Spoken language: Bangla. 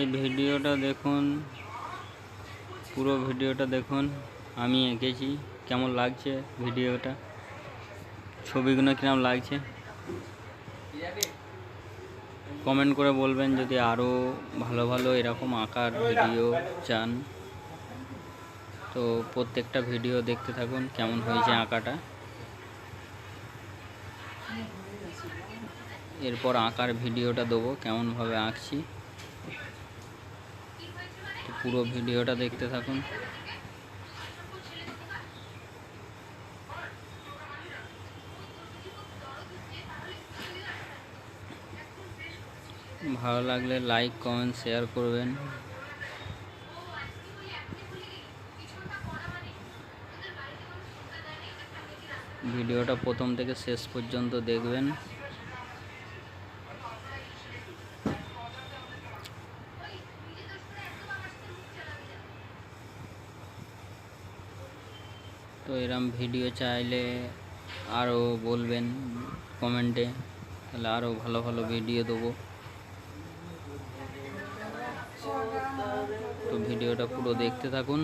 এই ভিডিওটা দেখুন। পুরো ভিডিওটা দেখুন। আমি এঁকেছি। কেমন লাগছে ভিডিওটা? ছবিগুলো কিরম লাগছে? কমেন্ট করে বলবেন যদি আরও ভালো ভালো এরকম আঁকার ভিডিও চান। তো প্রত্যেকটা ভিডিও দেখতে থাকুন, কেমন হয়েছে আঁকাটা। এরপর আঁকার ভিডিওটা দেবো, কেমনভাবে আঁকছি। পুরো ভিডিওটা দেখতে থাকুন। ভালো লাগলে লাইক কমেন্ট শেয়ার করবেন। ভিডিওটা প্রথম থেকে শেষ পর্যন্ত দেখবেন। তো এরম ভিডিও চাইলে আরও বলবেন কমেন্টে, তাহলে আরও ভালো ভালো ভিডিও দেবো। তো ভিডিওটা পুরো দেখতে থাকুন।